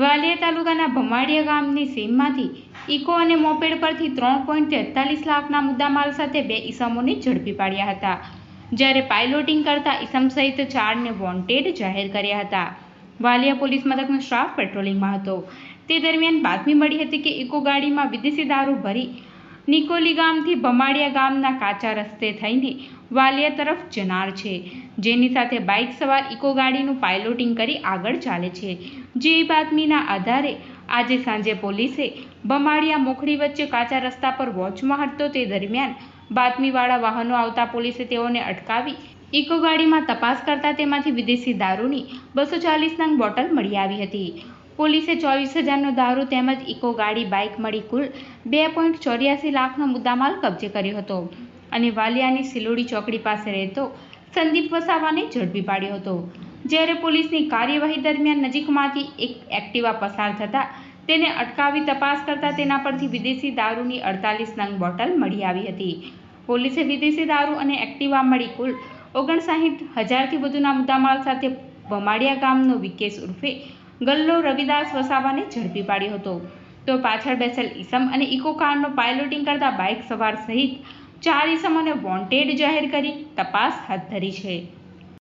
વાલિયા તાલુકાના ભમાડિયા ગામની સીમમાંથી ઇકો અને મોપેડ પરથી ત્રણ પોઈન્ટ તેતાલીસ લાખના મુદ્દામાલ સાથે બે ઈસમોને ઝડપી પાડ્યા હતા, જ્યારે પાયલોટિંગ કરતા ઈસમ સહિત ચારને વોન્ટેડ જાહેર કર્યા હતા. વાલિયા પોલીસ મથકનો સ્ટાફ પેટ્રોલિંગમાં હતો. તે દરમિયાન બાતમી મળી હતી કે ઇકો ગાડીમાં વિદેશી દારૂ ભરી નિકોલી ગામથી ભમાડિયા ગામના કાચા રસ્તે થઈને વાલિયા તરફ જનાર છે. જેની સાથે બાઇક સવાર ઇકો ગાડીનું પાઇલોટિંગ કરી આગળ ચાલે છે. જે બાતમીના આધારે આજે સાંજે પોલીસે બમાડિયા મોખડી વચ્ચે કાચા રસ્તા પર વોચમાં હતો તે દરમિયાન બાતમીવાળા વાહનો આવતા પોલીસે તેઓને અટકાવી ઇકો ગાડીમાં તપાસ કરતા તેમાંથી વિદેશી દારૂની બસો ચાલીસ નંગ બોટલ મળી આવી હતી. પોલીસે ચોવીસ હજારનો દારૂ તેમજ ઇકો ગાડી, બાઇક મળી કુલ બે પોઈન્ટ ચોર્યાસી લાખનો મુદ્દામાલ કબજે કર્યો હતો. અને વાલિયાની સિલોડી ચોકડી પાસે રહેતો સંદીપ વસાવાને ઝડપી પાડ્યો હતો. જ્યારે પોલીસની કાર્યવાહી દરમિયાન નજીકમાંથી એક એક્ટિવા પસાર થતાં તેને અટકાવી તપાસ કરતાં તેના પરથી વિદેશી દારૂની અડતાલીસ નંગ બોટલ મળી આવી હતી. પોલીસે વિદેશી દારૂ અને એક્ટિવા મળી કુલ ઓગણસાહીઠ હજારથી વધુના મુદ્દામાલ સાથે ભમાડિયા ગામનો વિકેશ ઉર્ફે ગલ્લો રવિદાસ વસાવાને ઝડપી પાડ્યો હતો. તો પાછળ બેસેલ ઈસમ અને ઇકો કારનો પાયલોટિંગ કરતા બાઇક સવાર સહિત ચાર ઈસમોને વોન્ટેડ જાહેર કરી તપાસ હાથ ધરી છે.